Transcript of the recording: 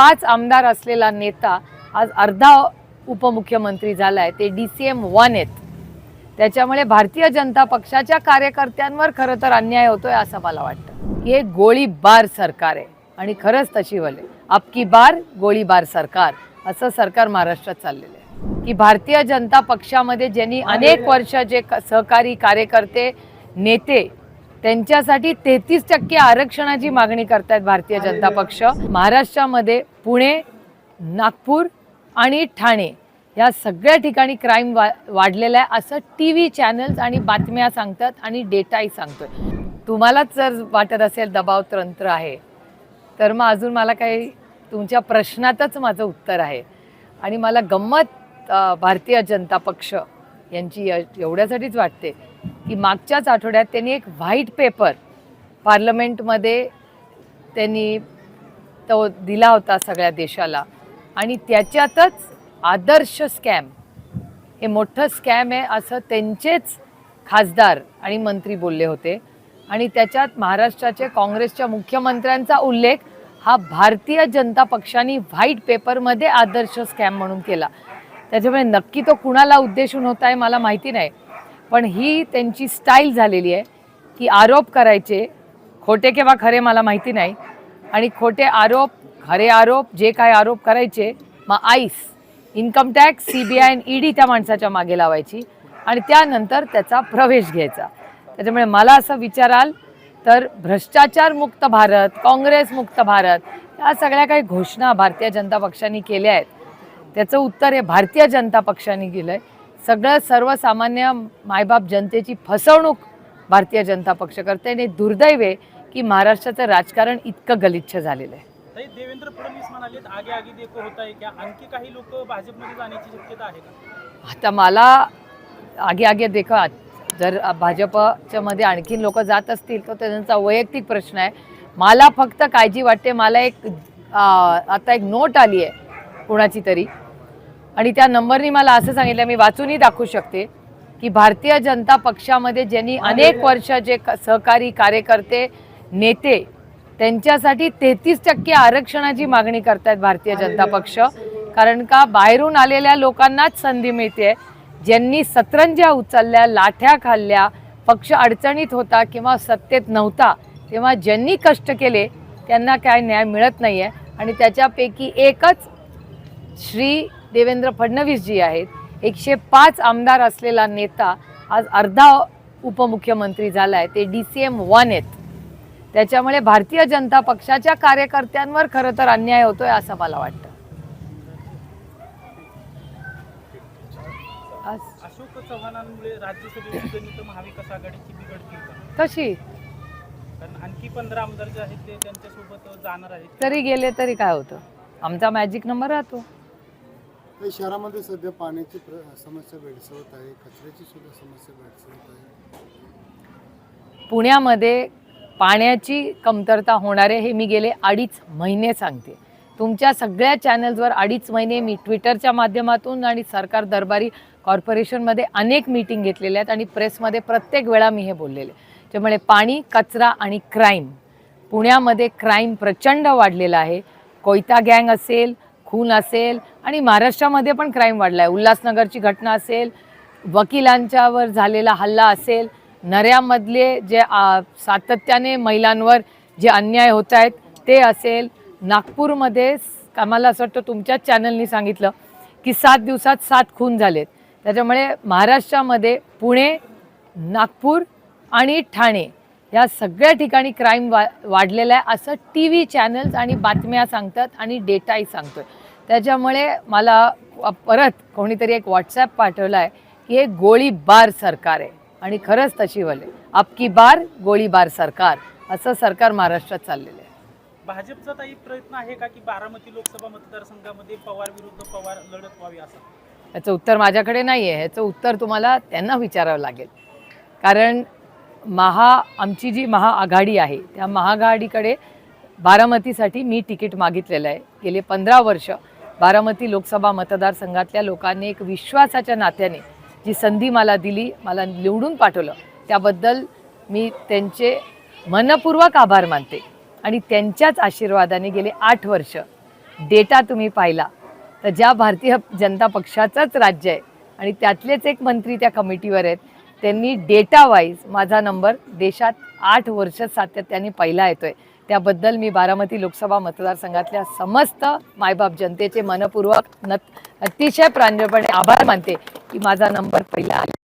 पाच आमदार असलेला नेता आज अर्धा उपमुख्यमंत्री झालाय. ते डी सी एम वन आहेत. त्याच्यामुळे भारतीय जनता पक्षाच्या कार्यकर्त्यांवर खरं तर अन्याय होतोय असं मला वाटतं. हे गोळीबार सरकार आहे आणि खरंच तशी वले आपकी बार गोळीबार सरकार. असं सरकार महाराष्ट्रात चाललेलं आहे. की भारतीय जनता पक्षामध्ये ज्यांनी अनेक वर्ष जे सहकारी कार्यकर्ते नेते त्यांच्यासाठी तेहतीस टक्के आरक्षणाची मागणी करतायत भारतीय जनता पक्ष. महाराष्ट्रामध्ये पुणे नागपूर आणि ठाणे या सगळ्या ठिकाणी क्राईम वा वाढलेला आहे. असं टी व्ही चॅनल्स आणि बातम्या सांगतात आणि डेटाही सांगतोय. तुम्हालाच जर वाटत असेल दबाव तंत्र आहे तर मग अजून मला काही तुमच्या प्रश्नातच माझं उत्तर आहे. आणि मला गंमत भारतीय जनता पक्ष यांची एवढ्यासाठीच वाटते की मागच्याच आठवड्यात त्यांनी एक व्हाईट पेपर पार्लमेंटमध्ये त्यांनी तो दिला होता सगळ्या देशाला. आणि त्याच्यातच आदर्श स्कॅम. हे मोठं स्कॅम आहे असं त्यांचेच खासदार आणि मंत्री बोलले होते. आणि त्याच्यात महाराष्ट्राचे काँग्रेसच्या मुख्यमंत्र्यांचा उल्लेख हा भारतीय जनता पक्षाने व्हाईट पेपरमध्ये आदर्श स्कॅम म्हणून केला. त्याच्यामुळे नक्की तो कुणाला उद्देशून होता आहे मला माहिती नाही. पण ही त्यांची स्टाईल झालेली आहे की आरोप करायचे खोटे किंवा खरे मला माहिती नाही. आणि खोटे आरोप खरे आरोप जे काय आरोप करायचे मग ice income tax C B I आणि ईडी त्या माणसाच्या मागे लावायची आणि त्यानंतर त्याचा प्रवेश घ्यायचा. त्याच्यामुळे मला असं विचाराल तर भ्रष्टाचार मुक्त भारत काँग्रेस मुक्त भारत या सगळ्या काही घोषणा भारतीय जनता पक्षाने केल्या आहेत. त्याचं उत्तर हे भारतीय जनता पक्षाने केलं आहे सगळं सर्वसामान्य मायबाप जनतेची फसवणूक भारतीय जनता पक्ष करते आणि दुर्दैव आहे की महाराष्ट्राचं राजकारण इतकं गलिच्छ झालेलं आहे. देवेंद्र फडणवीस म्हणाले आगे आगे देखो होत आहे का आणखी काही लोक भाजपमध्ये जाण्याची शक्यता आहे का? आता मला आगे आगे देखा जर भाजपच्या मध्ये आणखीन लोक जात असतील तर त्यांचा वैयक्तिक प्रश्न आहे. मला फक्त काळजी वाटते मला एक आ, आता एक नोट आली आहे कोणाची तरी. आणि त्या नंबरनी मला असं सांगितलं मी वाचूनही दाखवू शकते की भारतीय जनता पक्षामध्ये ज्यांनी अनेक वर्ष जे सहकारी कार्यकर्ते नेते त्यांच्यासाठी तेहतीस टक्के आरक्षणाची मागणी करतायत भारतीय जनता पक्ष. कारण का? बाहेरून आलेल्या लोकांनाच संधी मिळते. ज्यांनी सतरंज्या उचलल्या लाठ्या खाल्ल्या पक्ष अडचणीत होता किंवा सत्तेत नव्हता तेव्हा ज्यांनी कष्ट केले त्यांना काय न्याय मिळत नाही आहे आणि त्याच्यापैकी एकच श्री देवेंद्र फडणवीस जी आहेत. एकशे पाच आमदार असलेला नेता आज अर्धा उपमुख्यमंत्री झालाय. ते डी सी एम वन आहेत. त्याच्यामुळे भारतीय जनता पक्षाच्या कार्यकर्त्यांवर खरं तर अन्याय होतोय असं मला वाटतं. कशी? कारण आणखी पंधरा आमदार जे आहेत ते त्यांच्यासोबत जाणार आहेत. तरी गेले तरी काय होतं? आमचा मॅजिक नंबर राहतो. शहरामध्ये सध्या पाण्याची समस्या भेडसावत आहे कचऱ्याची सुद्धा समस्या भेडसावत आहे. पुण्यामध्ये पाण्याची कमतरता होणार आहे हे मी गेले अडीच महिने सांगते. तुमच्या सगळ्या चॅनल्सवर अडीच महिने मी ट्विटरच्या माध्यमातून आणि सरकार दरबारी कॉर्पोरेशनमध्ये अनेक मीटिंग घेतलेल्या आहेत आणि प्रेसमध्ये प्रत्येक वेळा मी हे बोललेले त्यामुळे पाणी कचरा आणि क्राईम. पुण्यामध्ये क्राईम प्रचंड वाढलेला आहे. कोयता गँग असेल खून असेल आणि महाराष्ट्रामध्ये पण क्राईम वाढला आहे. उल्हासनगरची घटना असेल वकिलांच्यावर झालेला हल्ला असेल नऱ्यामधले जे सातत्याने महिलांवर जे अन्याय होत आहेत ते असेल. नागपूरमध्ये आम्हाला असं वाटतं तुमच्याच चॅनलनी सांगितलं की सात दिवसात सात खून झालेत. त्याच्यामुळे महाराष्ट्रामध्ये पुणे नागपूर आणि ठाणे या सगळ्या ठिकाणी क्राईम वा वाढलेला आहे असं टी व्ही चॅनल्स आणि बातम्या सांगतात आणि डेटाही सांगतोय. त्याच्यामुळे मला परत कोणीतरी एक व्हॉट्सॲप पाठवला आहे की हे गोळीबार सरकार आहे. आणि खरंच तशी वले. आपकी बार गोळीबार सरकार. असं सरकार महाराष्ट्रात चाललेलं आहे. भाजपचा काही प्रयत्न आहे का की बारामती लोकसभा मतदारसंघामध्ये पवार विरुद्ध पवार लढत व्हावी असा? याचं उत्तर माझ्याकडे नाही आहे ह्याचं उत्तर तुम्हाला त्यांना विचारावं लागेल. कारण महा आमची जी महाआघाडी आहे त्या महाआघाडीकडे बारामतीसाठी मी तिकीट मागितलेलं आहे. गेले पंधरा वर्ष बारामती लोकसभा मतदारसंघातल्या लोकांनी एक विश्वासाच्या नात्याने जी संधी मला दिली मला निवडून पाठवलं त्याबद्दल मी त्यांचे मनपूर्वक आभार मानते. आणि त्यांच्याच आशीर्वादाने गेले आठ वर्ष. डेटा तुम्ही पाहिला. तर ज्या भारतीय जनता पक्षाचंच राज्य आहे आणि त्यातलेच एक मंत्री त्या कमिटीवर आहेत त्यांनी डेटा वाईज माझा नंबर देशात आठ वर्ष सातत्याने पहिला येतो आहे त्याबद्दल मी बारामती लोकसभा मतदारसंघातल्या समस्त मायबाप जनतेचे मनपूर्वक न अतिशय प्रांजळपणे आभार मानते की माझा नंबर पहिला आला.